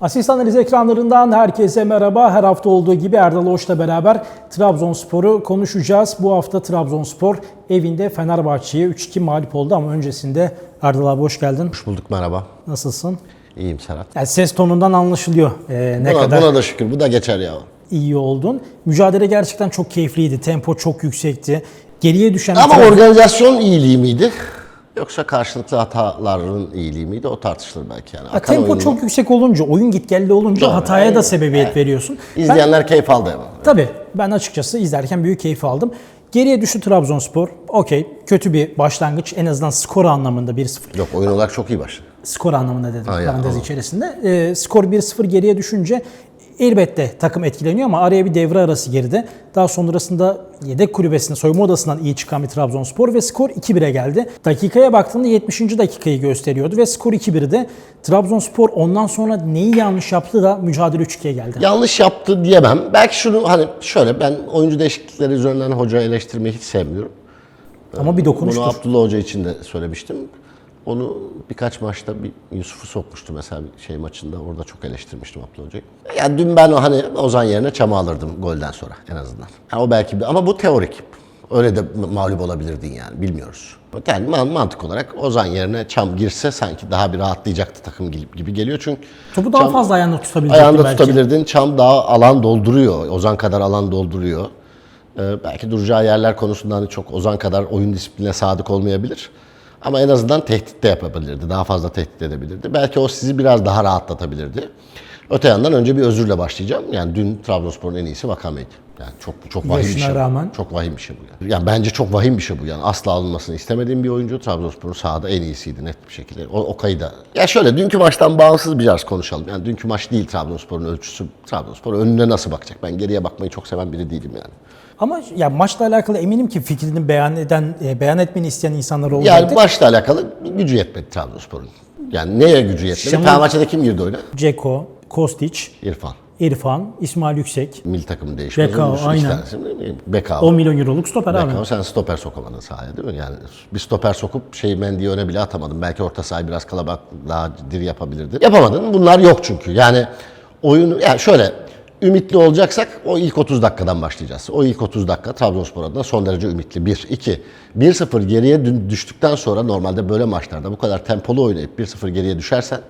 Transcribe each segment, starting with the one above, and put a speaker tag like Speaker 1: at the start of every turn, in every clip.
Speaker 1: Asistan analiz ekranlarından herkese merhaba. Her hafta olduğu gibi Erdal Oç'la beraber Trabzonspor'u konuşacağız. Bu hafta Trabzonspor evinde Fenerbahçe'ye 3-2 mağlup oldu ama öncesinde Erdal abi hoş geldin.
Speaker 2: Hoş bulduk merhaba.
Speaker 1: Nasılsın?
Speaker 2: İyiyim Serhat.
Speaker 1: Yani ses tonundan anlaşılıyor ee, ne
Speaker 2: buna,
Speaker 1: kadar
Speaker 2: buna da şükür bu da geçer ya.
Speaker 1: iyi oldun. Mücadele gerçekten çok keyifliydi. Tempo çok yüksekti. Geriye düşen
Speaker 2: Ama
Speaker 1: taraf-
Speaker 2: organizasyon iyiliği miydi? Yoksa karşılıklı hataların iyiliği miydi? O tartışılır belki yani.
Speaker 1: Ha,
Speaker 2: Akan
Speaker 1: tempo
Speaker 2: oyunu-
Speaker 1: çok yüksek olunca, oyun gitgelli olunca
Speaker 2: Doğru,
Speaker 1: hataya da sebebiyet veriyorsun. Ben-
Speaker 2: İzleyenler keyif aldı ama.
Speaker 1: Tabii ben açıkçası izlerken büyük keyif aldım. Geriye düştü Trabzonspor. Okey kötü bir başlangıç en azından skor anlamında 1-0.
Speaker 2: Yok oyun olarak çok iyi başladı.
Speaker 1: Skor anlamında dedim parantez içerisinde. Ee, skor 1-0 geriye düşünce elbette takım etkileniyor ama araya bir devre arası girdi. Daha sonrasında yedek kulübesinde soyunma odasından iyi çıkan bir Trabzonspor ve skor 2-1'e geldi. Dakikaya baktığında 70. dakikayı gösteriyordu ve skor 2-1'de Trabzonspor ondan sonra neyi yanlış yaptı da mücadele 3-2'ye geldi.
Speaker 2: Yanlış yaptı diyemem. Belki şunu hani şöyle ben oyuncu değişiklikleri üzerinden hocayı eleştirmeyi hiç sevmiyorum.
Speaker 1: ama bir dokunuştur.
Speaker 2: Bunu Abdullah Hoca için de söylemiştim. Onu birkaç maçta bir Yusuf'u sokmuştu mesela bir şey maçında. Orada çok eleştirmiştim Abdullah Hoca'yı. Yani dün ben o hani Ozan yerine Çam'ı alırdım golden sonra en azından. Yani o belki bir, ama bu teorik. Öyle de mağlup olabilirdin yani bilmiyoruz. Yani man- mantık olarak Ozan yerine Çam girse sanki daha bir rahatlayacaktı takım gibi, geliyor çünkü
Speaker 1: Topu daha
Speaker 2: Çam-
Speaker 1: fazla ayağında tutabilecektin
Speaker 2: ayağında
Speaker 1: belki.
Speaker 2: tutabilirdin. Çam daha alan dolduruyor. Ozan kadar alan dolduruyor. Ee, belki duracağı yerler konusunda hani çok Ozan kadar oyun disipline sadık olmayabilir. Ama en azından tehdit de yapabilirdi. Daha fazla tehdit edebilirdi. Belki o sizi biraz daha rahatlatabilirdi. Öte yandan önce bir özürle başlayacağım. Yani dün Trabzonspor'un en iyisi Vakame'ydi. Yani çok çok vahim bir
Speaker 1: Yaşına
Speaker 2: şey. bu.
Speaker 1: rağmen.
Speaker 2: Çok vahim bir şey bu yani. Yani bence çok vahim bir şey bu yani. Asla alınmasını istemediğim bir oyuncu. Trabzonspor'un sahada en iyisiydi net bir şekilde. O, o kayıda. Ya şöyle dünkü maçtan bağımsız biraz konuşalım. Yani dünkü maç değil Trabzonspor'un ölçüsü. Trabzonspor önüne nasıl bakacak? Ben geriye bakmayı çok seven biri değilim yani.
Speaker 1: Ama ya maçla alakalı eminim ki fikrini beyan eden, e, beyan etmeni isteyen insanlar olacaktır.
Speaker 2: Yani maçla alakalı gücü yetmedi Trabzonspor'un. Yani neye gücü yetmedi?
Speaker 1: Şenol-
Speaker 2: Fenerbahçe'de kim girdi oyuna?
Speaker 1: Ceko, Kostić,
Speaker 2: İrfan.
Speaker 1: İrfan, İsmail Yüksek,
Speaker 2: Milli takım değişmez.
Speaker 1: Bekao, aynen.
Speaker 2: Bekao.
Speaker 1: 10 milyon euroluk stoper abi.
Speaker 2: Bekao sen stoper sokamadın sahaya değil mi? Yani bir stoper sokup şey Mendy'yi öne bile atamadın. Belki orta sahayı biraz kalabalık daha diri yapabilirdin. Yapamadın. Bunlar yok çünkü. Yani oyunu yani şöyle ümitli olacaksak o ilk 30 dakikadan başlayacağız. O ilk 30 dakika Trabzonspor adına son derece ümitli. 1 2 1-0 geriye düştükten sonra normalde böyle maçlarda bu kadar tempolu oynayıp 1-0 geriye düşersen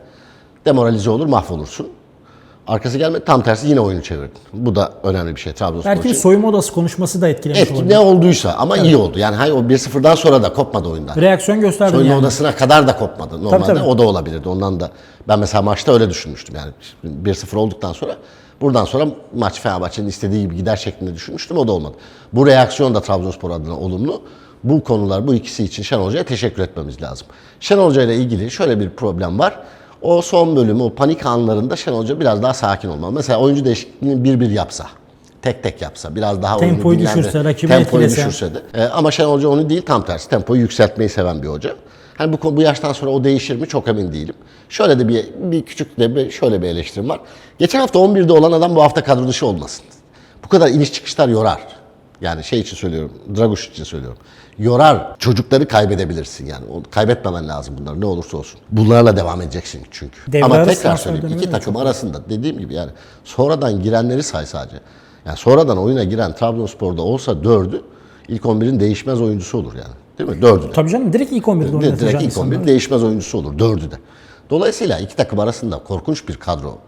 Speaker 2: demoralize olur, mahvolursun. Arkası gelmedi. Tam tersi yine oyunu çevirdin. Bu da önemli bir şey Trabzonspor
Speaker 1: Belki
Speaker 2: için.
Speaker 1: bir soyunma odası konuşması da etkilemiş
Speaker 2: Etki
Speaker 1: olabilir.
Speaker 2: ne olduysa ama iyi oldu. Yani hayır o 1-0'dan sonra da kopmadı oyundan.
Speaker 1: Reaksiyon gösterdin
Speaker 2: Soyunma
Speaker 1: yani.
Speaker 2: odasına kadar da kopmadı. Normalde
Speaker 1: tabii.
Speaker 2: o da olabilirdi. Ondan da ben mesela maçta öyle düşünmüştüm. Yani 1-0 olduktan sonra buradan sonra maç Fenerbahçe'nin istediği gibi gider şeklinde düşünmüştüm. O da olmadı. Bu reaksiyon da Trabzonspor adına olumlu. Bu konular bu ikisi için Şenol Hoca'ya teşekkür etmemiz lazım. Şenol Hoca ile ilgili şöyle bir problem var. O son bölümü, o panik anlarında Şenol Hoca biraz daha sakin olmalı. Mesela oyuncu değişikliğini bir bir yapsa, tek tek yapsa, biraz daha
Speaker 1: Tempoyu düşürse, rakibi
Speaker 2: tempoyu
Speaker 1: etkilese.
Speaker 2: düşürse de. Ee, ama Şenol Hoca onu değil tam tersi. Tempoyu yükseltmeyi seven bir hoca. Hani bu, bu yaştan sonra o değişir mi çok emin değilim. Şöyle de bir, bir küçük de bir, şöyle bir eleştirim var. Geçen hafta 11'de olan adam bu hafta kadro dışı olmasın. Bu kadar iniş çıkışlar yorar. Yani şey için söylüyorum, Draguş için söylüyorum. Yorar. Çocukları kaybedebilirsin yani. O- Kaybetmemen lazım bunları ne olursa olsun. Bunlarla devam edeceksin çünkü.
Speaker 1: Devre
Speaker 2: Ama tekrar söyleyeyim. iki takım arasında dediğim gibi yani sonradan girenleri say sadece. Yani sonradan oyuna giren Trabzonspor'da olsa dördü ilk 11'in değişmez oyuncusu olur yani. Değil mi? Dördü de.
Speaker 1: Tabii canım direkt ilk 11'de
Speaker 2: Direkt
Speaker 1: oynatacağın
Speaker 2: ilk
Speaker 1: insanlar.
Speaker 2: 11 değişmez oyuncusu olur. Dördü de. Dolayısıyla iki takım arasında korkunç bir kadro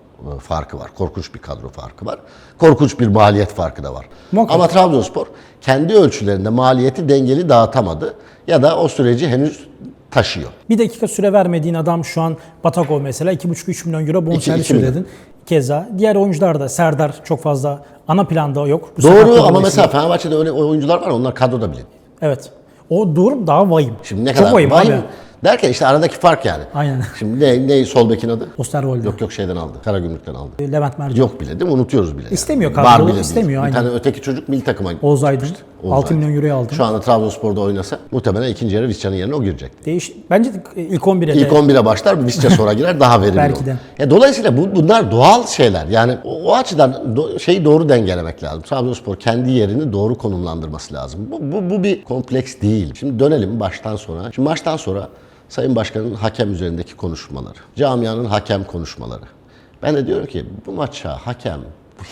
Speaker 2: farkı var. Korkunç bir kadro farkı var. Korkunç bir maliyet farkı da var.
Speaker 1: Muhakkak.
Speaker 2: Ama Trabzonspor kendi ölçülerinde maliyeti dengeli dağıtamadı ya da o süreci henüz taşıyor.
Speaker 1: Bir dakika süre vermediğin adam şu an Batakov mesela 2,5-3 milyon euro bonservis ödedin. Keza diğer oyuncular da Serdar çok fazla ana planda yok. Bu
Speaker 2: Doğru ama mesela Fenerbahçe'de öyle oyuncular var onlar kadroda bile.
Speaker 1: Evet. O durum daha vahim.
Speaker 2: Şimdi ne
Speaker 1: Çok
Speaker 2: kadar
Speaker 1: vahim
Speaker 2: vahim
Speaker 1: abi.
Speaker 2: Derken işte aradaki fark yani.
Speaker 1: Aynen.
Speaker 2: Şimdi ne, ne sol bekin adı?
Speaker 1: Osterwolde.
Speaker 2: Yok yok şeyden aldı. Karagümrük'ten aldı.
Speaker 1: Levent Mercan.
Speaker 2: Yok bile değil mi? Unutuyoruz bile. yani.
Speaker 1: İstemiyor
Speaker 2: Var
Speaker 1: kadroda,
Speaker 2: bile değil.
Speaker 1: istemiyor,
Speaker 2: Bir
Speaker 1: aynen.
Speaker 2: tane öteki çocuk milli takıma
Speaker 1: Oğuz Aydın.
Speaker 2: Oğuz
Speaker 1: 6
Speaker 2: Aydın.
Speaker 1: milyon euroya aldı.
Speaker 2: Şu anda Trabzonspor'da oynasa muhtemelen ikinci yarı Visca'nın yerine o girecek.
Speaker 1: Değiş Bence ilk 11'e de
Speaker 2: İlk 11'e başlar, Visca sonra girer daha verimli
Speaker 1: Belki
Speaker 2: olur.
Speaker 1: de.
Speaker 2: Ya dolayısıyla bu, bunlar doğal şeyler. Yani o, o açıdan do, şeyi doğru dengelemek lazım. Trabzonspor kendi yerini doğru konumlandırması lazım. Bu, bu, bu bir kompleks değil. Şimdi dönelim baştan sona. Şimdi maçtan sonra Sayın Başkan'ın hakem üzerindeki konuşmaları, camianın hakem konuşmaları Ben de diyorum ki bu maça hakem,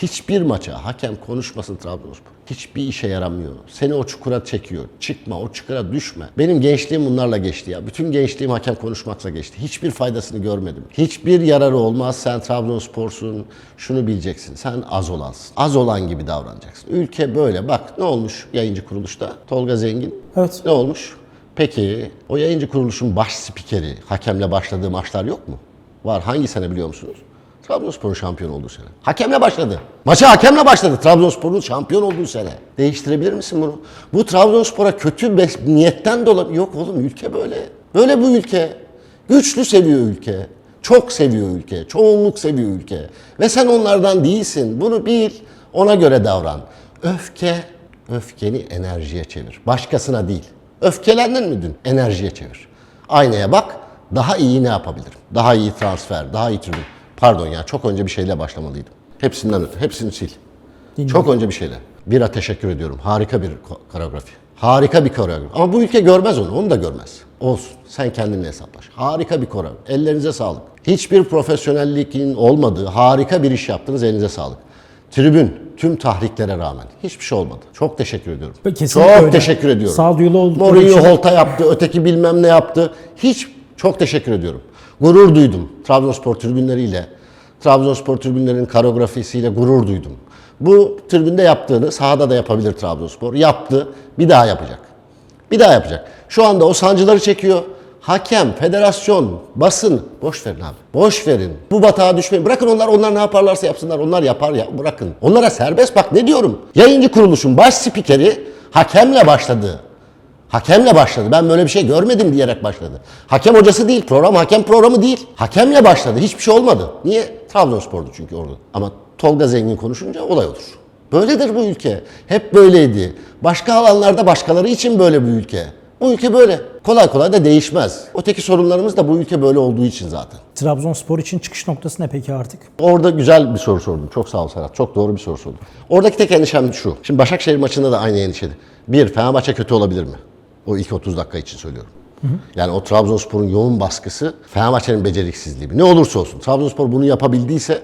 Speaker 2: hiçbir maça hakem konuşmasın Trabzonspor. Hiçbir işe yaramıyor. Seni o çukura çekiyor. Çıkma, o çukura düşme. Benim gençliğim bunlarla geçti ya. Bütün gençliğim hakem konuşmakla geçti. Hiçbir faydasını görmedim. Hiçbir yararı olmaz. Sen Trabzonspor'sun. Şunu bileceksin. Sen az olansın. Az olan gibi davranacaksın. Ülke böyle. Bak ne olmuş yayıncı kuruluşta? Tolga Zengin.
Speaker 1: Evet.
Speaker 2: Ne olmuş? Peki o yayıncı kuruluşun baş spikeri hakemle başladığı maçlar yok mu? Var. Hangi sene biliyor musunuz? Trabzonspor'un şampiyon olduğu sene. Hakemle başladı. Maça hakemle başladı. Trabzonspor'un şampiyon olduğu sene. Değiştirebilir misin bunu? Bu Trabzonspor'a kötü niyetten dolayı... Yok oğlum ülke böyle. Böyle bu ülke. Güçlü seviyor ülke. Çok seviyor ülke. Çoğunluk seviyor ülke. Ve sen onlardan değilsin. Bunu bil. Ona göre davran. Öfke, öfkeni enerjiye çevir. Başkasına değil. Öfkelendin mi dün? Enerjiye çevir. Aynaya bak. Daha iyi ne yapabilirim? Daha iyi transfer, daha iyi tribün. Pardon ya çok önce bir şeyle başlamalıydım. Hepsinden öte, hepsini sil. Çok önce bir şeyle. Bira teşekkür ediyorum. Harika bir ko- koreografi. Harika bir koreografi. Ama bu ülke görmez onu, onu da görmez. Olsun. Sen kendinle hesaplaş. Harika bir koreografi. Ellerinize sağlık. Hiçbir profesyonelliğin olmadığı harika bir iş yaptınız. Elinize sağlık. Tribün tüm tahriklere rağmen hiçbir şey olmadı. Çok teşekkür ediyorum.
Speaker 1: Kesinlikle
Speaker 2: Çok
Speaker 1: öyle.
Speaker 2: teşekkür ediyorum.
Speaker 1: Sağduyulu oldukları
Speaker 2: Mourinho Holta yaptı, öteki bilmem ne yaptı. Hiç çok teşekkür ediyorum. Gurur duydum Trabzonspor tribünleriyle. Trabzonspor tribünlerinin koreografisiyle gurur duydum. Bu tribünde yaptığını sahada da yapabilir Trabzonspor. Yaptı, bir daha yapacak. Bir daha yapacak. Şu anda o sancıları çekiyor. Hakem, federasyon, basın boş verin abi. Boş verin. Bu batağa düşmeyin. Bırakın onlar onlar ne yaparlarsa yapsınlar. Onlar yapar ya bırakın. Onlara serbest bak ne diyorum. Yayıncı kuruluşun baş spikeri hakemle başladı. Hakemle başladı. Ben böyle bir şey görmedim diyerek başladı. Hakem hocası değil, program hakem programı değil. Hakemle başladı. Hiçbir şey olmadı. Niye? Trabzonspor'du çünkü orada. Ama Tolga Zengin konuşunca olay olur. Böyledir bu ülke. Hep böyleydi. Başka alanlarda başkaları için böyle bu ülke. Bu ülke böyle. Kolay kolay da değişmez. Öteki sorunlarımız da bu ülke böyle olduğu için zaten.
Speaker 1: Trabzonspor için çıkış noktası ne peki artık?
Speaker 2: Orada güzel bir soru sordun. Çok sağ ol Serhat. Çok doğru bir soru sordun. Oradaki tek endişem şu. Şimdi Başakşehir maçında da aynı endişeli. Bir, Fenerbahçe kötü olabilir mi? O ilk 30 dakika için söylüyorum. Yani o Trabzonspor'un yoğun baskısı Fenerbahçe'nin beceriksizliği. Ne olursa olsun Trabzonspor bunu yapabildiyse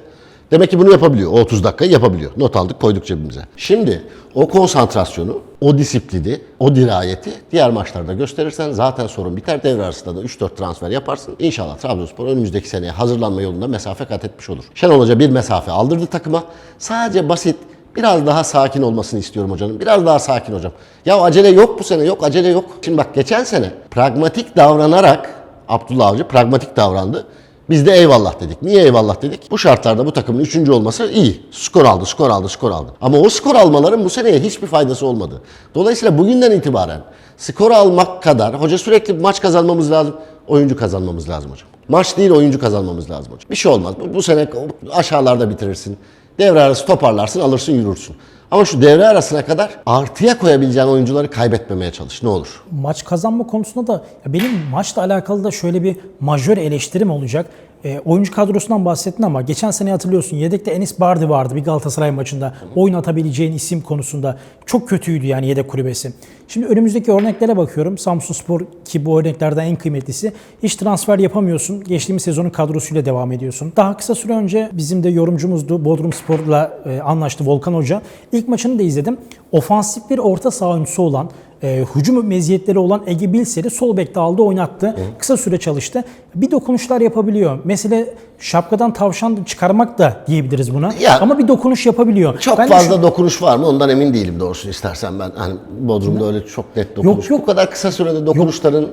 Speaker 2: demek ki bunu yapabiliyor. O 30 dakikayı yapabiliyor. Not aldık koyduk cebimize. Şimdi o konsantrasyonu, o disiplini, o dirayeti diğer maçlarda gösterirsen zaten sorun biter. Devre arasında da 3-4 transfer yaparsın. İnşallah Trabzonspor önümüzdeki seneye hazırlanma yolunda mesafe kat etmiş olur. Şenol Hoca bir mesafe aldırdı takıma. Sadece basit Biraz daha sakin olmasını istiyorum hocanın. Biraz daha sakin hocam. Ya acele yok bu sene yok acele yok. Şimdi bak geçen sene pragmatik davranarak Abdullah Avcı pragmatik davrandı. Biz de eyvallah dedik. Niye eyvallah dedik? Bu şartlarda bu takımın üçüncü olması iyi. Skor aldı, skor aldı, skor aldı. Ama o skor almaların bu seneye hiçbir faydası olmadı. Dolayısıyla bugünden itibaren skor almak kadar hoca sürekli maç kazanmamız lazım. Oyuncu kazanmamız lazım hocam. Maç değil oyuncu kazanmamız lazım hocam. Bir şey olmaz. Bu, bu sene aşağılarda bitirirsin. Devre arası toparlarsın, alırsın, yürürsün. Ama şu devre arasına kadar artıya koyabileceğin oyuncuları kaybetmemeye çalış. Ne olur.
Speaker 1: Maç kazanma konusunda da benim maçla alakalı da şöyle bir majör eleştirim olacak. E, oyuncu kadrosundan bahsettin ama geçen sene hatırlıyorsun yedekte Enis Bardi vardı bir Galatasaray maçında. Oyun atabileceğin isim konusunda çok kötüydü yani yedek kulübesi. Şimdi önümüzdeki örneklere bakıyorum. Samsun Spor ki bu örneklerden en kıymetlisi. Hiç transfer yapamıyorsun. Geçtiğimiz sezonun kadrosuyla devam ediyorsun. Daha kısa süre önce bizim de yorumcumuzdu. Bodrum Spor'la e, anlaştı Volkan Hoca. İlk maçını da izledim. Ofansif bir orta saha oyuncusu olan e, hücum meziyetleri olan Ege Bilser'i sol bekte aldı oynattı. Kısa süre çalıştı. Bir dokunuşlar yapabiliyor. Mesele şapkadan tavşan çıkarmak da diyebiliriz buna.
Speaker 2: Ya-
Speaker 1: Ama bir dokunuş yapabiliyor.
Speaker 2: Çok
Speaker 1: Ben
Speaker 2: fazla
Speaker 1: şu-
Speaker 2: dokunuş var mı ondan emin değilim doğrusunu istersen ben. Hani Bodrum'da öyle çok net dokunuş.
Speaker 1: yok.
Speaker 2: Bu kadar kısa sürede dokunuşların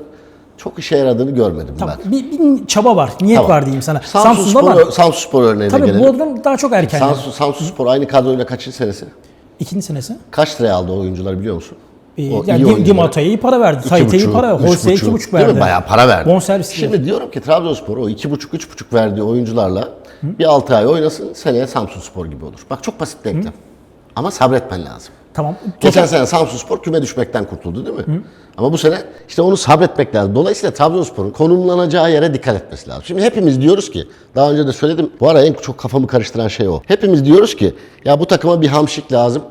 Speaker 2: çok işe yaradığını görmedim
Speaker 1: Tamam,
Speaker 2: ben.
Speaker 1: bir, bir çaba var, niyet
Speaker 2: Tamam.
Speaker 1: var diyeyim sana.
Speaker 2: Samsun
Speaker 1: Samsun'da
Speaker 2: Spor,
Speaker 1: var.
Speaker 2: Samsun Spor örneğine
Speaker 1: Tabii
Speaker 2: gelelim.
Speaker 1: Bodrum daha çok erken.
Speaker 2: Samsun, Samsun Spor aynı kadroyla kaçıncı senesi?
Speaker 1: İkinci senesi.
Speaker 2: Kaç liraya aldı o oyuncuları biliyor musun?
Speaker 1: Ee,
Speaker 2: O
Speaker 1: yani
Speaker 2: iyi
Speaker 1: Di, Di
Speaker 2: oyuncuları.
Speaker 1: Mattei'ye iyi para verdi. Taite'ye iyi para verdi. Holse'ye iki
Speaker 2: buçuk,
Speaker 1: buçuk
Speaker 2: değil
Speaker 1: verdi.
Speaker 2: mi? Bayağı para verdi.
Speaker 1: Bonservis
Speaker 2: Şimdi diyorum ki Trabzonspor o iki buçuk, üç buçuk verdiği oyuncularla bir altı ay oynasın seneye Samsun Spor gibi olur. Bak çok basit denklem. Ama sabretmen lazım.
Speaker 1: Tamam.
Speaker 2: Geçen sene Samsunspor küme düşmekten kurtuldu değil mi? Ama bu sene işte onu sabretmek lazım. Dolayısıyla Trabzonspor'un konumlanacağı yere dikkat etmesi lazım. Şimdi hepimiz diyoruz ki, daha önce de söyledim, bu ara en çok kafamı karıştıran şey o. Hepimiz diyoruz ki, ya bu takıma bir hamşik lazım.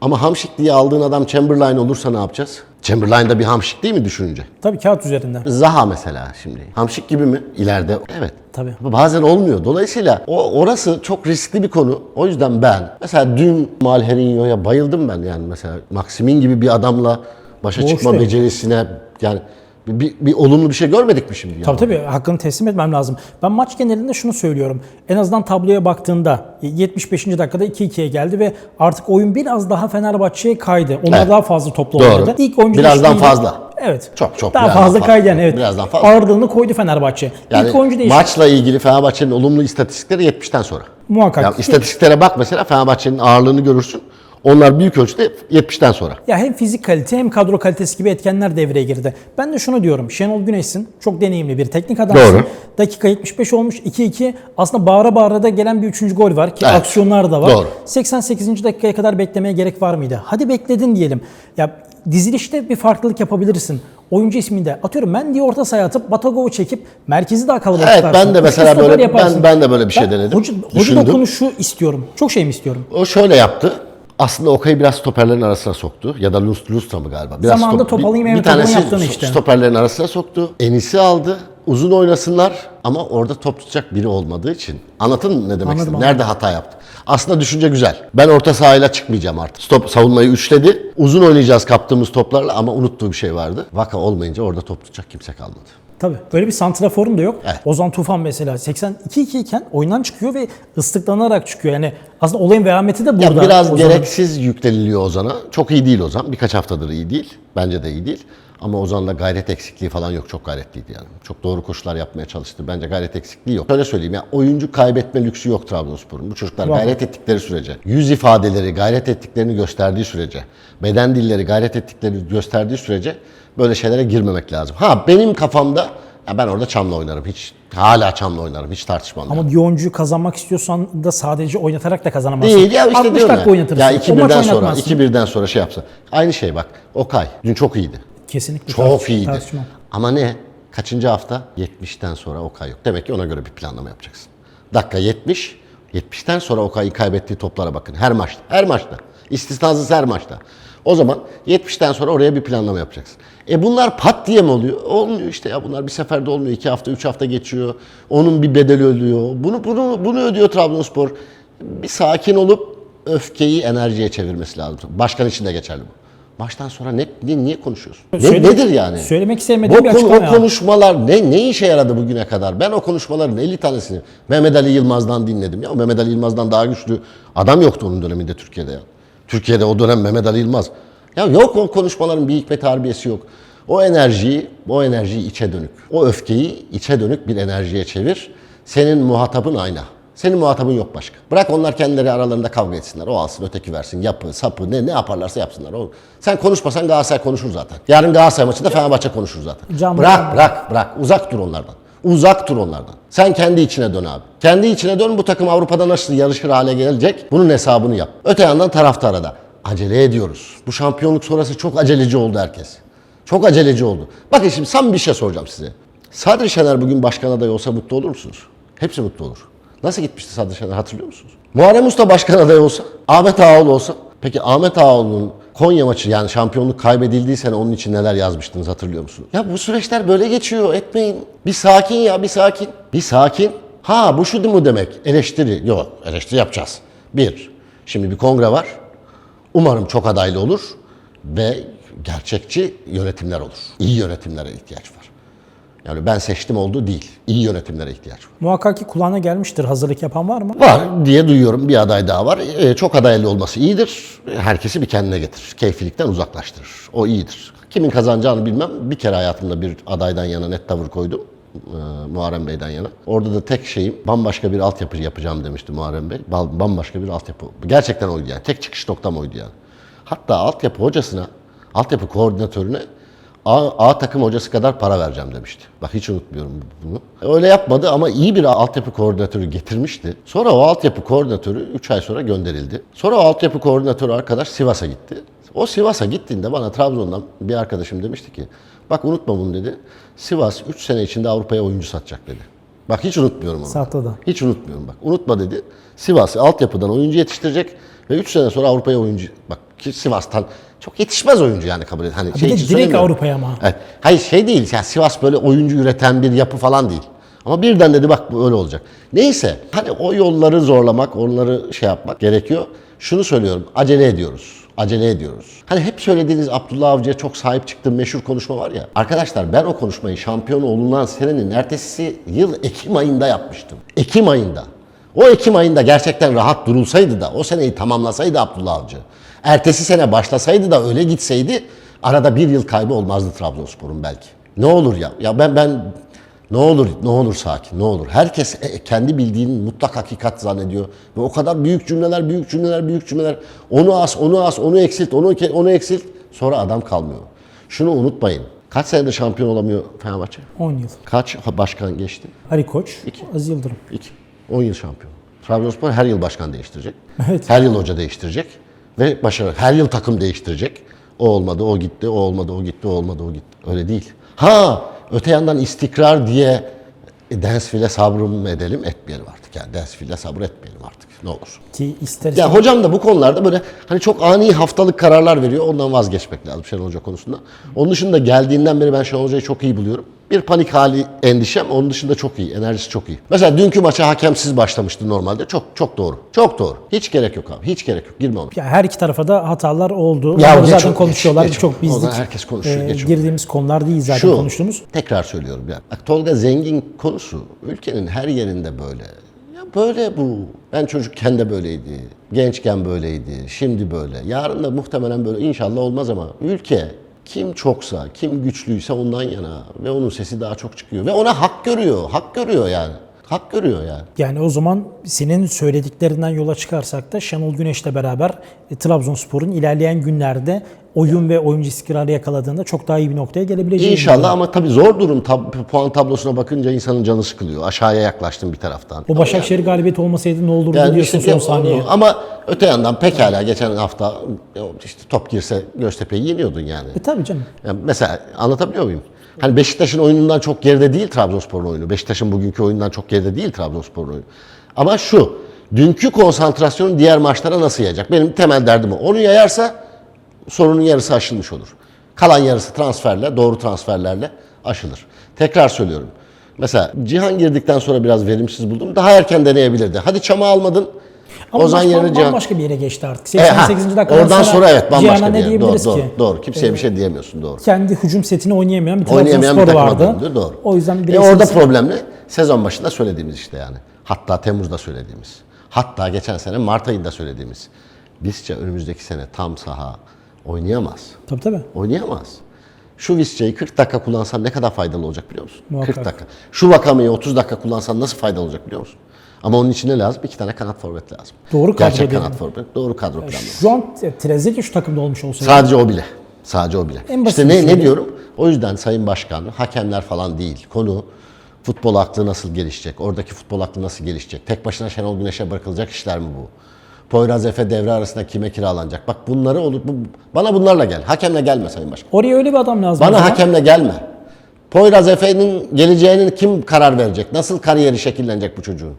Speaker 2: Ama hamşik diye aldığın adam Chamberlain olursa ne yapacağız? Chamberlain da bir hamşik değil mi düşününce?
Speaker 1: Tabii kağıt üzerinde.
Speaker 2: Zaha mesela şimdi. Hamşik gibi mi? İleride. Evet.
Speaker 1: Tabii.
Speaker 2: Bazen olmuyor. Dolayısıyla o orası çok riskli bir konu. O yüzden ben mesela dün Malherinho'ya bayıldım ben yani mesela Maximin gibi bir adamla başa
Speaker 1: Boş
Speaker 2: çıkma
Speaker 1: değil.
Speaker 2: becerisine yani bir, bir, olumlu bir şey görmedik mi şimdi?
Speaker 1: Tabii tabii hakkını teslim etmem lazım. Ben maç genelinde şunu söylüyorum. En azından tabloya baktığında 75. dakikada 2-2'ye geldi ve artık oyun biraz daha Fenerbahçe'ye kaydı. Onlar
Speaker 2: Evet.
Speaker 1: daha fazla toplu
Speaker 2: Doğru.
Speaker 1: oynadı. İlk oyuncu
Speaker 2: Birazdan
Speaker 1: değişikliğiyle-
Speaker 2: fazla.
Speaker 1: Evet.
Speaker 2: Çok, çok,
Speaker 1: Daha fazla kaydı yani evet.
Speaker 2: Birazdan fazla.
Speaker 1: Ağırlığını koydu Fenerbahçe.
Speaker 2: Yani
Speaker 1: İlk oyuncu değişikliği.
Speaker 2: maçla ilgili Fenerbahçe'nin olumlu istatistikleri 70'ten sonra.
Speaker 1: Muhakkak.
Speaker 2: Ya istatistiklere bak mesela Fenerbahçe'nin ağırlığını görürsün. Onlar büyük ölçüde 70'ten sonra.
Speaker 1: Ya hem fizik kalite hem kadro kalitesi gibi etkenler devreye girdi. Ben de şunu diyorum. Şenol Güneş'sin. Çok deneyimli bir teknik adamsın.
Speaker 2: Doğru.
Speaker 1: Dakika 75 olmuş 2-2. Aslında bağıra bağıra da gelen bir üçüncü gol var ki
Speaker 2: Evet.
Speaker 1: aksiyonlar da var.
Speaker 2: Doğru.
Speaker 1: 88. dakikaya kadar beklemeye gerek var mıydı? Hadi bekledin diyelim. Ya dizilişte bir farklılık yapabilirsin. Oyuncu isminde atıyorum ben diye orta sahaya atıp Batagov'u çekip merkezi daha kalabalık
Speaker 2: Evet,
Speaker 1: tutarsın.
Speaker 2: ben de mesela böyle-
Speaker 1: yaparsın.
Speaker 2: ben- ben de böyle bir şey denedim.
Speaker 1: Hoca, hoca dokunuşu istiyorum. Çok şey mi istiyorum?
Speaker 2: O şöyle yaptı. Aslında Okay'ı biraz stoperlerin arasına soktu. Ya da Lust, Lustra mı galiba? Biraz
Speaker 1: Zamanında
Speaker 2: stop-
Speaker 1: Topal'ın
Speaker 2: bir- bir tanesi
Speaker 1: işte.
Speaker 2: stoperlerin arasına soktu. Enis'i aldı. Uzun oynasınlar ama orada top tutacak biri olmadığı için. Anlatın ne demek istedim? Nerede hata yaptı? Aslında düşünce güzel. Ben orta sahayla çıkmayacağım artık. Stop savunmayı üçledi. Uzun oynayacağız kaptığımız toplarla ama unuttuğu bir şey vardı. Vaka olmayınca orada top tutacak kimse kalmadı.
Speaker 1: Tabii. Böyle bir santraforun da yok.
Speaker 2: Evet.
Speaker 1: Ozan Tufan mesela 82-2 iken oyundan çıkıyor ve ıslıklanarak çıkıyor. Yani aslında olayın vehameti de burada.
Speaker 2: Ya biraz
Speaker 1: Ozan'ın.
Speaker 2: gereksiz yükleniliyor Ozan'a. Çok iyi değil Ozan. Birkaç haftadır iyi değil. Bence de iyi değil. Ama Ozan'da gayret eksikliği falan yok. Çok gayretliydi yani. Çok doğru koşular yapmaya çalıştı. Bence gayret eksikliği yok. Şöyle söyleyeyim ya oyuncu kaybetme lüksü yok Trabzonspor'un. Bu çocuklar gayret ettikleri sürece, yüz ifadeleri gayret ettiklerini gösterdiği sürece, beden dilleri gayret ettiklerini gösterdiği sürece böyle şeylere girmemek lazım. Ha benim kafamda ya ben orada Çam'la oynarım. Hiç hala Çam'la oynarım. Hiç tartışmam. yani.
Speaker 1: Ama bir oyuncuyu kazanmak istiyorsan da sadece oynatarak da kazanamazsın.
Speaker 2: Değil ya işte
Speaker 1: 60
Speaker 2: diyorum
Speaker 1: dakika
Speaker 2: ya.
Speaker 1: oynatırsın.
Speaker 2: Ya
Speaker 1: O maç
Speaker 2: 2-1'den sonra,
Speaker 1: oynatmazsın.
Speaker 2: 2-1'den sonra şey yapsa. Aynı şey bak. Okay dün çok iyiydi.
Speaker 1: Kesinlikle
Speaker 2: Çok iyiydi.
Speaker 1: tartışmam.
Speaker 2: Ama ne? Kaçıncı hafta? 70'ten sonra Okay yok. Demek ki ona göre bir planlama yapacaksın. Dakika 70. 70'ten sonra Okay'ın kaybettiği toplara bakın. Her maçta. Her maçta. İstisnasız her maçta. O zaman 70'ten sonra oraya bir planlama yapacaksın. E bunlar pat diye mi oluyor? Olmuyor işte ya bunlar bir seferde olmuyor. 2 hafta, 3 hafta geçiyor. Onun bir bedeli ödüyor. Bunu bunu bunu ödüyor Trabzonspor. Bir sakin olup öfkeyi enerjiye çevirmesi lazım. Başkan için de geçerli bu. Maçtan sonra ne, ne niye konuşuyorsun? Ne,
Speaker 1: Söyle-
Speaker 2: nedir yani?
Speaker 1: Söylemek sevmediğim
Speaker 2: Bu
Speaker 1: bir açıklama
Speaker 2: o
Speaker 1: ya.
Speaker 2: konuşmalar ne ne işe yaradı bugüne kadar? Ben o konuşmaların 50 tanesini Mehmet Ali Yılmaz'dan dinledim. Ya Mehmet Ali Yılmaz'dan daha güçlü adam yoktu onun döneminde Türkiye'de ya. Türkiye'de o dönem Mehmet Ali Yılmaz. Ya yok o konuşmaların bir hikmet harbiyesi yok. O enerjiyi, o enerjiyi içe dönük. O öfkeyi içe dönük bir enerjiye çevir. Senin muhatabın ayna. Senin muhatabın yok başka. Bırak onlar kendileri aralarında kavga etsinler. O alsın, öteki versin. Yapı, sapı ne ne yaparlarsa yapsınlar. O, sen konuşmasan Galatasaray konuşur zaten. Yarın Galatasaray maçında Fenerbahçe konuşur zaten.
Speaker 1: Can-
Speaker 2: bırak, bırak, bırak. Uzak dur onlardan. Uzak dur onlardan. Sen kendi içine dön abi. Kendi içine dön bu takım Avrupa'da nasıl yarışır hale gelecek? Bunun hesabını yap. Öte yandan taraftara da. Acele ediyoruz. Bu şampiyonluk sonrası çok aceleci oldu herkes. Çok aceleci oldu. Bakın şimdi sam bir şey soracağım size. Sadri Şener bugün başkan adayı olsa mutlu olur musunuz? Hepsi mutlu olur. Nasıl gitmişti Sadri Şener hatırlıyor musunuz? Muharrem Usta başkan adayı olsa, Ahmet Ağaoğlu olsa. Peki Ahmet Ağaoğlu'nun Konya maçı yani şampiyonluk kaybedildiği sene onun için neler yazmıştınız hatırlıyor musunuz? Ya bu süreçler böyle geçiyor etmeyin. Bir sakin ya bir sakin. Bir sakin. Ha bu şu mu demek? Eleştiri. Yok eleştiri yapacağız. Bir. Şimdi bir kongre var. Umarım çok adaylı olur ve gerçekçi yönetimler olur. İyi yönetimlere ihtiyaç var. Yani ben seçtim oldu değil. İyi yönetimlere ihtiyaç var.
Speaker 1: Muhakkak ki kulağına gelmiştir. Hazırlık yapan var mı?
Speaker 2: Var diye duyuyorum. Bir aday daha var. Ee, çok adaylı olması iyidir. Herkesi bir kendine getirir. Keyfilikten uzaklaştırır. O iyidir. Kimin kazanacağını bilmem. Bir kere hayatımda bir adaydan yana net tavır koydum. Ee, Muharrem Bey'den yana. Orada da tek şeyim bambaşka bir altyapı yapacağım demişti Muharrem Bey. Bambaşka bir altyapı. Gerçekten oydu yani. Tek çıkış noktam oydu yani. Hatta altyapı hocasına, altyapı koordinatörüne A, A takım hocası kadar para vereceğim demişti. Bak hiç unutmuyorum bunu. Öyle yapmadı ama iyi bir altyapı koordinatörü getirmişti. Sonra o altyapı koordinatörü 3 ay sonra gönderildi. Sonra o altyapı koordinatörü arkadaş Sivas'a gitti. O Sivas'a gittiğinde bana Trabzon'dan bir arkadaşım demişti ki bak unutma bunu dedi. Sivas 3 sene içinde Avrupa'ya oyuncu satacak dedi. Bak hiç unutmuyorum onu.
Speaker 1: Sattı da.
Speaker 2: Hiç unutmuyorum bak. Unutma dedi. Sivas altyapıdan oyuncu yetiştirecek ve 3 sene sonra Avrupa'ya oyuncu... Bak ki Sivas'tan çok yetişmez oyuncu yani kabul et. Hani
Speaker 1: Bir
Speaker 2: şey
Speaker 1: de direkt. Avrupa'ya ama.
Speaker 2: Evet. Hayır şey değil. Yani Sivas böyle oyuncu üreten bir yapı falan değil. Ama birden dedi bak bu öyle olacak. Neyse hani o yolları zorlamak, onları şey yapmak gerekiyor. Şunu söylüyorum. Acele ediyoruz. Acele ediyoruz. Hani hep söylediğiniz Abdullah Avcı'ya çok sahip çıktığım meşhur konuşma var ya. Arkadaşlar ben o konuşmayı şampiyon olunan senenin ertesi yıl Ekim ayında yapmıştım. Ekim ayında. O Ekim ayında gerçekten rahat durulsaydı da o seneyi tamamlasaydı Abdullah Avcı. Ertesi sene başlasaydı da öyle gitseydi arada bir yıl kaybı olmazdı Trabzonspor'un belki. Ne olur ya. Ya ben ben ne olur ne olur sakin ne olur. Herkes e, kendi bildiğinin mutlak hakikat zannediyor. Ve o kadar büyük cümleler, büyük cümleler, büyük cümleler. Onu as, onu as, onu eksilt, onu onu eksilt. Sonra adam kalmıyor. Şunu unutmayın. Kaç senedir şampiyon olamıyor Fenerbahçe?
Speaker 1: 10 yıl.
Speaker 2: Kaç başkan geçti?
Speaker 1: Ali Koç, Aziz Yıldırım.
Speaker 2: İki. 10 yıl şampiyon. Trabzonspor her yıl başkan değiştirecek.
Speaker 1: Evet.
Speaker 2: Her yıl hoca değiştirecek. Ve başarı. Her yıl takım değiştirecek. O olmadı, o gitti, o olmadı, o gitti, o olmadı, o gitti. Öyle değil. Ha, öte yandan istikrar diye e, sabrım edelim? Etmeyelim artık. Yani Densville'e sabır etmeyelim artık. Ne olur.
Speaker 1: Ki ister
Speaker 2: Ya hocam da bu konularda böyle hani çok ani haftalık kararlar veriyor. Ondan vazgeçmek lazım Şenol Hoca konusunda. Onun dışında geldiğinden beri ben Şenol Hoca'yı çok iyi buluyorum. Bir panik hali endişem. Onun dışında çok iyi. Enerjisi çok iyi. Mesela dünkü maça hakemsiz başlamıştı normalde. Çok çok doğru. Çok doğru. Hiç gerek yok abi. Hiç gerek yok. Girme ona.
Speaker 1: Ya her iki tarafa da hatalar oldu.
Speaker 2: Ya
Speaker 1: Onları zaten
Speaker 2: o,
Speaker 1: konuşuyorlar.
Speaker 2: geç, geç o.
Speaker 1: bizlik
Speaker 2: herkes konuşuyor,
Speaker 1: e,
Speaker 2: geç
Speaker 1: girdiğimiz konular değil zaten
Speaker 2: Şu,
Speaker 1: konuştuğumuz.
Speaker 2: tekrar söylüyorum yani. Bak Tolga Zengin konusu ülkenin her yerinde böyle. Ya böyle bu. Ben çocukken de böyleydi. Gençken böyleydi. Şimdi böyle. Yarın da muhtemelen böyle inşallah olmaz ama ülke kim çoksa, kim güçlüyse ondan yana ve onun sesi daha çok çıkıyor ve ona hak görüyor. Hak görüyor yani. Hak görüyor yani.
Speaker 1: Yani o zaman senin söylediklerinden yola çıkarsak da Şenol Güneş'le beraber e, Trabzonspor'un ilerleyen günlerde oyun ve oyuncu istikrarı yakaladığında çok daha iyi bir noktaya gelebileceğini
Speaker 2: İnşallah ama tabii zor durum. Tab- puan tablosuna bakınca insanın canı sıkılıyor. Aşağıya yaklaştım bir taraftan.
Speaker 1: O Başakşehir galibiyeti olmasaydı ne olurdu
Speaker 2: Yani
Speaker 1: diyorsun
Speaker 2: işte
Speaker 1: son saniye.
Speaker 2: Ama öte yandan pekala geçen hafta işte top girse Göztepe'yi yeniyordun yani.
Speaker 1: E tabii canım.
Speaker 2: Yani mesela anlatabiliyor muyum? Hani Beşiktaş'ın oyunundan çok geride değil Trabzonspor'un oyunu. Beşiktaş'ın bugünkü oyundan çok geride değil Trabzonspor'un oyunu. Ama şu, dünkü konsantrasyonu diğer maçlara nasıl yayacak? Benim temel derdim o. Onu yayarsa sorunun yarısı aşılmış olur. Kalan yarısı transferle, doğru transferlerle aşılır. Tekrar söylüyorum. Mesela Cihan girdikten sonra biraz verimsiz buldum. Daha erken deneyebilirdi. Hadi çamı almadın.
Speaker 1: Ama
Speaker 2: Ozan
Speaker 1: maç
Speaker 2: yerine Cihan...
Speaker 1: bambaşka bir yere geçti artık.
Speaker 2: E, ha,
Speaker 1: 88. dakikadan
Speaker 2: Oradan sonra evet bambaşka bir
Speaker 1: ne
Speaker 2: yer. Doğru, doğru,
Speaker 1: ki?
Speaker 2: doğru. Kimseye bir şey diyemiyorsun. Doğru.
Speaker 1: Kendi hücum setini oynayamayan bir
Speaker 2: bir
Speaker 1: Trabzonspor vardı.
Speaker 2: döndü. Doğru.
Speaker 1: O yüzden
Speaker 2: e
Speaker 1: bireysel
Speaker 2: orada problem ne? Sezon başında söylediğimiz işte yani. Hatta Temmuz'da söylediğimiz. Hatta geçen sene Mart ayında söylediğimiz. Bizce önümüzdeki sene tam saha oynayamaz.
Speaker 1: Tabii tabii.
Speaker 2: Oynayamaz. Şu Visca'yı 40 dakika kullansan ne kadar faydalı olacak biliyor musun?
Speaker 1: Muhakkak.
Speaker 2: 40 dakika. Şu Vakame'yi 30 dakika kullansan nasıl faydalı olacak biliyor musun? Ama onun için ne lazım? İki tane kanat forvet lazım.
Speaker 1: Doğru kadro
Speaker 2: Gerçek kanat forvet. Doğru kadro planlaması.
Speaker 1: Şu an Trezeguet şu takımda olmuş olsaydı.
Speaker 2: Sadece o bile. Sadece o bile.
Speaker 1: En
Speaker 2: işte ne,
Speaker 1: şey
Speaker 2: ne
Speaker 1: bu.
Speaker 2: diyorum? O yüzden Sayın Başkan, hakemler falan değil. Konu futbol aklı nasıl gelişecek? Oradaki futbol aklı nasıl gelişecek? Tek başına Şenol Güneş'e bırakılacak işler mi bu? Poyraz Efe devre arasında kime kiralanacak? Bak bunları olur. Bu, bana bunlarla gel. Hakemle gelme Sayın Başkan.
Speaker 1: Oraya öyle bir adam lazım.
Speaker 2: Bana hakemle gelme. Poyraz Efe'nin geleceğinin kim karar verecek? Nasıl kariyeri şekillenecek bu çocuğun?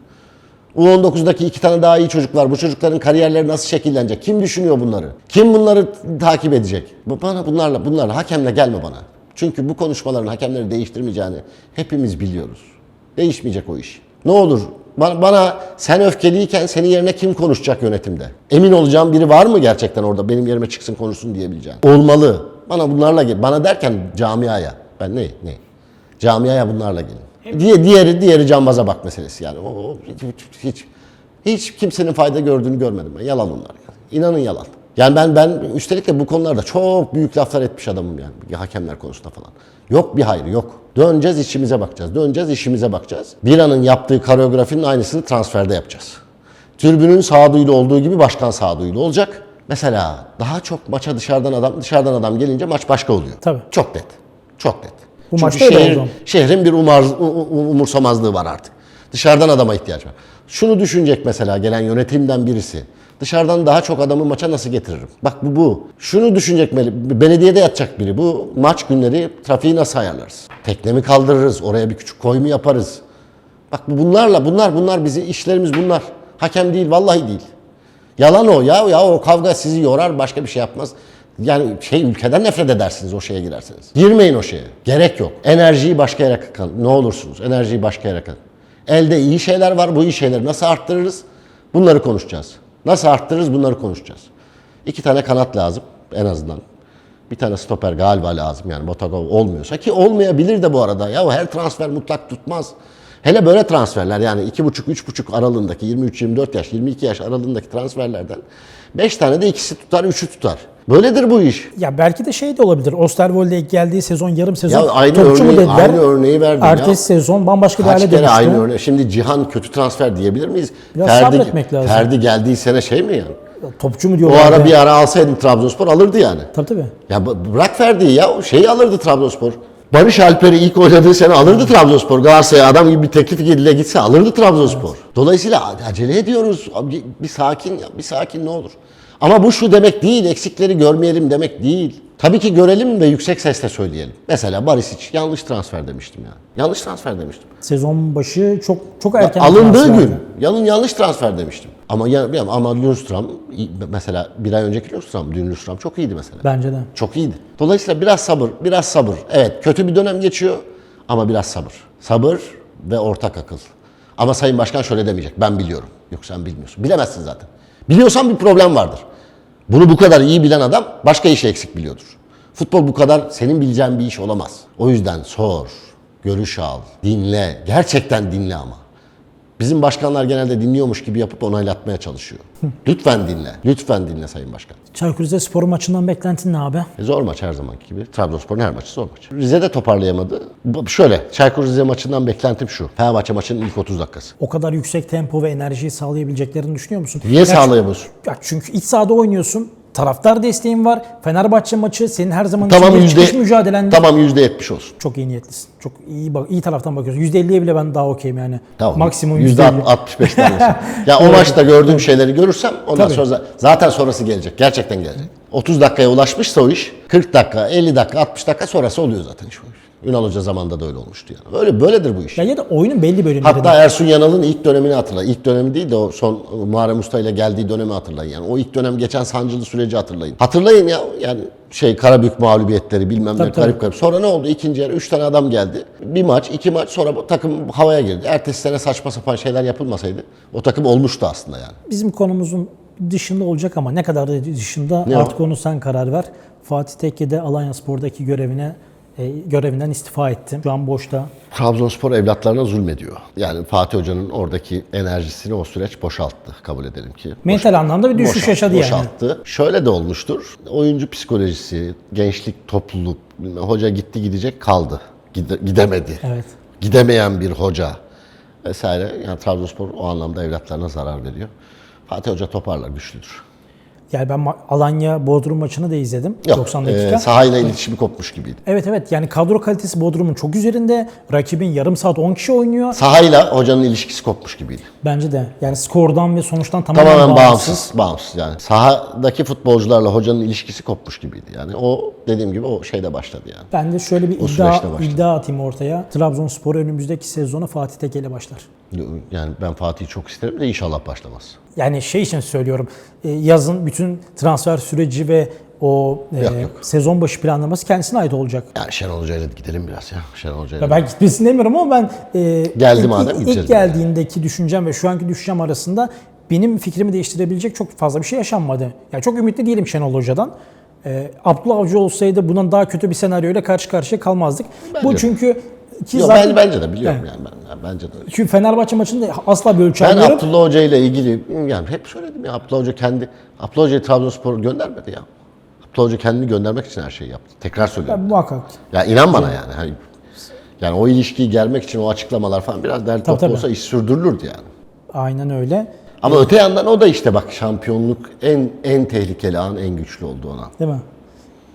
Speaker 2: U19'daki iki tane daha iyi çocuk var. Bu çocukların kariyerleri nasıl şekillenecek? Kim düşünüyor bunları? Kim bunları takip edecek? Bana bunlarla, bunlarla hakemle gelme bana. Çünkü bu konuşmaların hakemleri değiştirmeyeceğini hepimiz biliyoruz. Değişmeyecek o iş. Ne olur bana, bana sen öfkeliyken senin yerine kim konuşacak yönetimde? Emin olacağım biri var mı gerçekten orada benim yerime çıksın konuşsun diyebileceğim? Olmalı. Bana bunlarla gel. Bana derken camiaya. Ben ne? Ne? Camiaya bunlarla gelin. Diye, diğeri, diğeri cambaza bak meselesi yani. O, o hiç, hiç, hiç kimsenin fayda gördüğünü görmedim ben. Yalan onlar. Yani. İnanın yalan. Yani ben ben üstelik de bu konularda çok büyük laflar etmiş adamım yani hakemler konusunda falan. Yok bir hayır yok. Döneceğiz işimize bakacağız. Döneceğiz işimize bakacağız. Bira'nın yaptığı koreografinin aynısını transferde yapacağız. Tribünün sağduyulu olduğu gibi başkan sağduyulu olacak. Mesela daha çok maça dışarıdan adam dışarıdan adam gelince maç başka oluyor.
Speaker 1: Tabii.
Speaker 2: Çok net. Çok net.
Speaker 1: Bu
Speaker 2: Çünkü
Speaker 1: maçta
Speaker 2: şehir-
Speaker 1: oldu.
Speaker 2: şehrin bir umar, umursamazlığı var artık. Dışarıdan adama ihtiyaç var. Şunu düşünecek mesela gelen yönetimden birisi. Dışarıdan daha çok adamı maça nasıl getiririm? Bak bu bu. Şunu düşünecek belediyede yatacak biri. Bu maç günleri trafiği nasıl ayarlarız? Tekne mi kaldırırız? Oraya bir küçük koy mu yaparız? Bak bu bunlarla bunlar bunlar bizi işlerimiz bunlar. Hakem değil vallahi değil. Yalan o ya ya o kavga sizi yorar başka bir şey yapmaz. Yani şey ülkeden nefret edersiniz o şeye girerseniz. Girmeyin o şeye. Gerek yok. Enerjiyi başka yere kakın. Ne olursunuz. Enerjiyi başka yere kakın. Elde iyi şeyler var. Bu iyi şeyleri nasıl arttırırız? Bunları konuşacağız. Nasıl arttırırız? Bunları konuşacağız. İki tane kanat lazım en azından. Bir tane stoper galiba lazım yani Botago olmuyorsa ki olmayabilir de bu arada. Ya her transfer mutlak tutmaz. Hele böyle transferler yani 2,5-3,5 aralığındaki 23-24 yaş, 22 yaş aralığındaki transferlerden 5 tane de ikisi tutar, 3'ü tutar. Böyledir bu iş.
Speaker 1: Ya belki de şey de olabilir. Osterwolde geldiği sezon yarım sezon
Speaker 2: Ya aynı
Speaker 1: topçu mu
Speaker 2: örneği-
Speaker 1: dediler.
Speaker 2: aynı örneği verdim ya.
Speaker 1: Ertesi sezon bambaşka bir hale dönüştü.
Speaker 2: aynı örneği. Şimdi Cihan kötü transfer diyebilir miyiz?
Speaker 1: Biraz
Speaker 2: Ferdi,
Speaker 1: sabretmek lazım.
Speaker 2: Ferdi geldiği sene şey mi yani?
Speaker 1: Topçu mu
Speaker 2: O
Speaker 1: diyorlar?
Speaker 2: ara
Speaker 1: ya?
Speaker 2: bir ara alsaydın Trabzonspor alırdı yani.
Speaker 1: Tabii tabii.
Speaker 2: Ya bırak Ferdi'yi ya. o Şeyi alırdı Trabzonspor. Barış Alper'i ilk oynadığı sene alırdı Trabzonspor. Galatasaray'a adam gibi bir teklif ile gitse alırdı Trabzonspor. Dolayısıyla a- acele ediyoruz. Abi Bir sakin ya, bir sakin ne olur. Ama bu şu demek değil, eksikleri görmeyelim demek değil. Tabii ki görelim ve yüksek sesle söyleyelim. Mesela Barisic yanlış transfer demiştim ya. Yanlış transfer demiştim.
Speaker 1: Sezon başı çok çok erken
Speaker 2: Alındığı gün yanın yanlış transfer demiştim. Ama ya, ama Lundstram mesela bir ay önceki Lundstram, dün Lundstram çok iyiydi mesela.
Speaker 1: Bence de.
Speaker 2: Çok iyiydi. Dolayısıyla biraz sabır, biraz sabır. Evet kötü bir dönem geçiyor ama biraz sabır. Sabır ve ortak akıl. Ama Sayın Başkan şöyle demeyecek. Ben biliyorum. Yok sen bilmiyorsun. Bilemezsin zaten. Biliyorsan bir problem vardır. Bunu bu kadar iyi bilen adam başka işi eksik biliyordur. Futbol bu kadar senin bileceğin bir iş olamaz. O yüzden sor, görüş al, dinle. Gerçekten dinle ama. Bizim başkanlar genelde dinliyormuş gibi yapıp onaylatmaya çalışıyor. Lütfen dinle. Lütfen dinle Sayın Başkan.
Speaker 1: Çaykur Rizespor maçından beklentin ne abi?
Speaker 2: E, Zor maç her zamanki gibi. Trabzonspor'un her maçı zor maç. Rize'de toparlayamadı. Bu- Şöyle, Çaykur Rize maçından beklentim şu. Fenerbahçe maçının ilk 30 dakikası.
Speaker 1: O kadar yüksek tempo ve enerjiyi sağlayabileceklerini düşünüyor musun?
Speaker 2: Niye
Speaker 1: Ya
Speaker 2: sağlayamıyorsun?
Speaker 1: Ya çünkü iç sahada oynuyorsun. Taraftar desteğin var. Fenerbahçe maçı senin her zaman
Speaker 2: Tamam
Speaker 1: içinde
Speaker 2: yüzde,
Speaker 1: çıkış mücadelende.
Speaker 2: tamam yüzde yetmiş olsun.
Speaker 1: Çok iyi niyetlisin. Çok iyi bak iyi taraftan bakıyorsun. %50'ye bile ben daha okeyim yani.
Speaker 2: Tamam.
Speaker 1: Maksimum
Speaker 2: yüzde
Speaker 1: 50.
Speaker 2: 65 tanesi. ya o maçta gördüğüm şeyleri görürsem ondan
Speaker 1: Tabii.
Speaker 2: sonra zaten sonrası gelecek. Gerçekten gelecek. 30 dakikaya ulaşmışsa o iş 40 dakika, 50 dakika, 60 dakika sonrası oluyor zaten iş. O. Ünal Hoca zamanında da öyle olmuştu yani. Öyle böyledir bu iş.
Speaker 1: Ya, ya da oyunun belli bölümleri.
Speaker 2: Hatta Ersun Yanal'ın ilk dönemini hatırlayın. İlk dönemi değil de o son Muharrem Usta ile geldiği dönemi hatırlayın. Yani o ilk dönem geçen sancılı süreci hatırlayın. Hatırlayın ya yani şey Karabük mağlubiyetleri bilmem ne garip garip. Sonra ne oldu? İkinci yarı 3 tane adam geldi. Bir maç, iki maç sonra bu takım havaya girdi. Ertesi sene saçma sapan şeyler yapılmasaydı o takım olmuştu aslında yani.
Speaker 1: Bizim konumuzun dışında olacak ama ne kadar da dışında
Speaker 2: Ne o?
Speaker 1: artık onu sen karar ver. Fatih Tekke de Alanya Spor'daki görevine görevinden istifa etti. Şu an boşta.
Speaker 2: Trabzonspor evlatlarına zulmediyor. Yani Fatih Hoca'nın oradaki enerjisini o süreç boşalttı kabul edelim ki.
Speaker 1: Mental anlamda bir düşüş
Speaker 2: Boşalt-
Speaker 1: yaşadı yani.
Speaker 2: boşalttı. Şöyle de olmuştur. Oyuncu psikolojisi, gençlik, topluluk, hoca gitti gidecek kaldı. Gide- gidemedi.
Speaker 1: Evet.
Speaker 2: Gidemeyen bir hoca vesaire. Yani Trabzonspor o anlamda evlatlarına zarar veriyor. Fatih Hoca toparlar, güçlüdür.
Speaker 1: Yani ben Alanya Bodrum maçını da izledim.
Speaker 2: Yok,
Speaker 1: 90 dakika.
Speaker 2: e, sahayla iletişimi kopmuş gibiydi.
Speaker 1: Evet evet yani kadro kalitesi Bodrum'un çok üzerinde. Rakibin yarım saat 10 kişi oynuyor.
Speaker 2: Sahayla hocanın ilişkisi kopmuş gibiydi.
Speaker 1: Bence de. Yani skordan ve sonuçtan tamamen,
Speaker 2: Tamamen
Speaker 1: bağımsız.
Speaker 2: bağımsız, bağımsız yani. Sahadaki futbolcularla hocanın ilişkisi kopmuş gibiydi. Yani o dediğim gibi o şeyde başladı yani.
Speaker 1: Ben de şöyle bir
Speaker 2: O
Speaker 1: iddia, iddia atayım ortaya. Trabzonspor önümüzdeki sezona Fatih Tekke ile başlar.
Speaker 2: Yani ben Fatih'i çok isterim de inşallah başlamaz.
Speaker 1: Yani şey için söylüyorum. e, Yazın bütün transfer süreci ve o e,
Speaker 2: Yok, yok.
Speaker 1: sezon başı planlaması kendisine ait olacak.
Speaker 2: Yani Şenol Hoca'yla gidelim biraz ya. Şenol Hoca'yla.
Speaker 1: Ya ben gitmesini demiyorum ama ben e,
Speaker 2: Geldi
Speaker 1: ilk,
Speaker 2: madem
Speaker 1: ilk geldiğindeki düşüncem ve şu anki düşüncem arasında benim fikrimi değiştirebilecek çok fazla bir şey yaşanmadı. Yani çok ümitli değilim Şenol Hoca'dan. E, Abdullah Avcı olsaydı bundan daha kötü bir senaryoyla karşı karşıya kalmazdık. Bu
Speaker 2: Bence.
Speaker 1: çünkü ki
Speaker 2: Yok,
Speaker 1: zaten
Speaker 2: ben, bence de biliyorum yani ben, bence de
Speaker 1: çünkü Fenerbahçe maçında asla bir ölçü
Speaker 2: Ben
Speaker 1: almıyorum.
Speaker 2: Abdullah Hoca ile ilgili yani hep söyledim ya Abdullah Hoca kendi Abdullah Hoca'yı Trabzonspor göndermedi ya. Abdullah Hoca kendini göndermek için her şeyi yaptı. Tekrar söylüyorum.
Speaker 1: Ya, muhakkak.
Speaker 2: Ya inan bana yani. Hani, yani o ilişkiyi germek için o açıklamalar falan biraz derli toplu
Speaker 1: tabii.
Speaker 2: olsa iş sürdürülürdü yani.
Speaker 1: Aynen öyle.
Speaker 2: Ama öte yandan o da işte bak şampiyonluk en en tehlikeli an en güçlü olduğu an.
Speaker 1: Değil mi?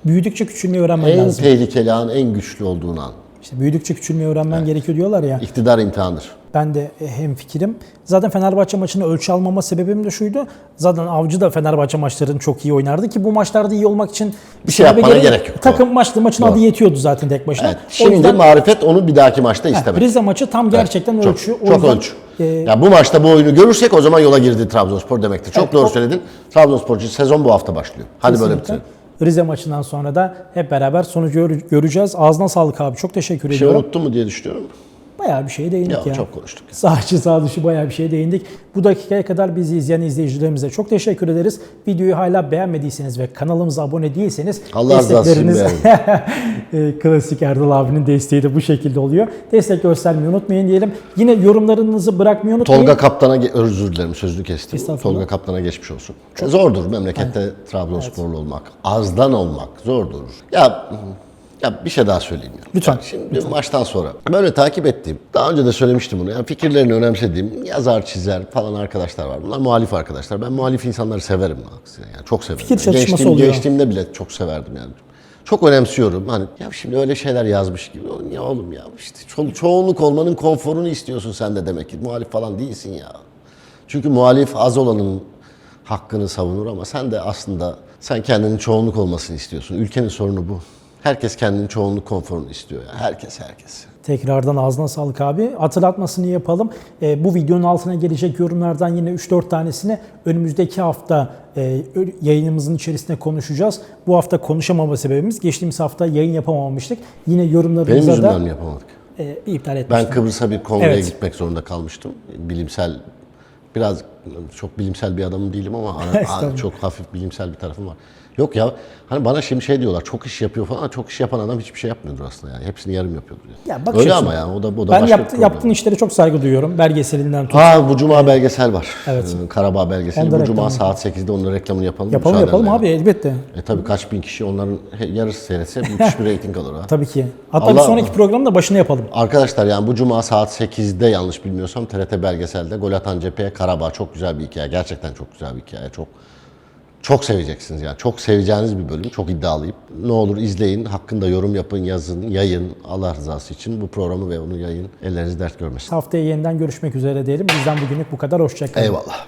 Speaker 1: Büyüdükçe küçülmeyi öğrenmen
Speaker 2: En
Speaker 1: lazım.
Speaker 2: tehlikeli an en güçlü olduğun an.
Speaker 1: İşte büyüdükçe küçülmeyi öğrenmen gerekiyor diyorlar ya.
Speaker 2: İktidar imtihanıdır.
Speaker 1: Ben de hem fikrim. Zaten Fenerbahçe maçını ölçü almama sebebim de şuydu. Zaten Avcı da Fenerbahçe maçlarını çok iyi oynardı ki bu maçlarda iyi olmak için
Speaker 2: Bir şey yapmana gerek yok.
Speaker 1: Takım maçlı maçın
Speaker 2: Doğru.
Speaker 1: adı yetiyordu zaten tek başına.
Speaker 2: Evet. Şimdi
Speaker 1: yüzden-
Speaker 2: marifet onu bir dahaki maçta
Speaker 1: Heh,
Speaker 2: istemek.
Speaker 1: Rize maçı tam gerçekten
Speaker 2: Çok,
Speaker 1: ölçü.
Speaker 2: Çok
Speaker 1: yüzden,
Speaker 2: ölçü.
Speaker 1: e,
Speaker 2: ya bu maçta bu oyunu görürsek o zaman yola girdi Trabzonspor demektir. Çok
Speaker 1: Evet,
Speaker 2: doğru
Speaker 1: o-
Speaker 2: söyledin. Trabzonspor için sezon bu hafta başlıyor. Hadi böyle
Speaker 1: Kesinlikle.
Speaker 2: bitirelim.
Speaker 1: Rize maçından sonra da hep beraber sonucu gör- göreceğiz. Ağzına sağlık abi. Çok teşekkür
Speaker 2: Bir şey
Speaker 1: ediyorum.
Speaker 2: unuttum mu diye düşünüyorum.
Speaker 1: Bayağı bir şeye değindik
Speaker 2: Ya, çok konuştuk.
Speaker 1: Sağ içi sağ dışı bayağı bir şeye değindik. Bu dakikaya kadar bizi izleyen izleyicilerimize çok teşekkür ederiz. Videoyu hala beğenmediyseniz ve kanalımıza abone değilseniz
Speaker 2: Allah rızası için
Speaker 1: E, klasik Erdal abinin desteği de bu şekilde oluyor. Destek göstermeyi unutmayın diyelim. Yine yorumlarınızı bırakmayı unutmayın.
Speaker 2: Tolga Kaptan'a özür dilerim sözünü kestim. Tolga Kaptan'a geçmiş olsun. Zordur memlekette Trabzonsporlu olmak. Azdan olmak zordur. Ya ya bir şey daha söyleyeyim. Ya.
Speaker 1: Lütfen,
Speaker 2: Şimdi maçtan sonra böyle takip ettiğim, daha önce de söylemiştim bunu. Yani fikirlerini önemsediğim yazar, çizer falan arkadaşlar var. Bunlar muhalif arkadaşlar. Ben muhalif insanları severim. aksine Yani çok severim.
Speaker 1: Fikir çatışması
Speaker 2: Gençliğim-
Speaker 1: oluyor.
Speaker 2: Gençliğimde bile çok severdim yani. Çok önemsiyorum. Hani ya şimdi öyle şeyler yazmış gibi. Ya oğlum ya işte ço- çoğunluk olmanın konforunu istiyorsun sen de demek ki. Muhalif falan değilsin ya. Çünkü muhalif az olanın hakkını savunur ama sen de aslında sen kendinin çoğunluk olmasını istiyorsun. Ülkenin sorunu bu. Herkes kendinin çoğunluk konforunu istiyor ya. Herkes herkes.
Speaker 1: Tekrardan ağzına sağlık abi. Hatırlatmasını yapalım. Ee, bu videonun altına gelecek yorumlardan yine 3-4 tanesini önümüzdeki hafta e, yayınımızın içerisinde konuşacağız. Bu hafta konuşamama sebebimiz geçtiğimiz hafta yayın yapamamıştık. Yine
Speaker 2: Benim
Speaker 1: yorumlarımıza
Speaker 2: yüzümden
Speaker 1: da
Speaker 2: mi yapamadık?
Speaker 1: e, iptal etmiştim.
Speaker 2: Ben Kıbrıs'a bir kongreye
Speaker 1: Evet.
Speaker 2: gitmek zorunda kalmıştım. Bilimsel, biraz çok bilimsel bir adamım değilim ama ara- çok hafif bilimsel bir tarafım var. Yok ya hani bana şimdi şey diyorlar çok iş yapıyor falan. Çok iş yapan adam hiçbir şey yapmıyordur aslında yani. Hepsini yarım yapıyordur. Yani.
Speaker 1: Ya bakış
Speaker 2: Öyle ama yani o da, o da
Speaker 1: ben yaptı, yaptığın işlere çok saygı duyuyorum. Belgeselinden tut.
Speaker 2: Ha bu cuma belgesel var.
Speaker 1: Evet.
Speaker 2: Ee, Karabağ belgeseli. Bu cuma saat 8'de onun reklamını yapalım.
Speaker 1: yapalım yapalım
Speaker 2: yani.
Speaker 1: abi elbette.
Speaker 2: E tabii kaç bin kişi onların yarısı seyretse müthiş bir reyting alır ha.
Speaker 1: Tabii ki. Hatta
Speaker 2: Allah-
Speaker 1: bir sonraki programın da başını yapalım.
Speaker 2: Arkadaşlar yani bu cuma saat 8'de yanlış bilmiyorsam TRT belgeselde gol atan cepheye Karabağ çok güzel bir hikaye. Gerçekten çok güzel bir hikaye. Çok çok seveceksiniz yani. Çok seveceğiniz bir bölüm. Çok iddialıyım. Ne olur izleyin. Hakkında yorum yapın, yazın, yayın. Allah rızası için bu programı ve onu yayın. Elleriniz dert görmesin.
Speaker 1: Haftaya yeniden görüşmek üzere diyelim. Bizden bugünlük bu kadar. Hoşçakalın.
Speaker 2: Eyvallah.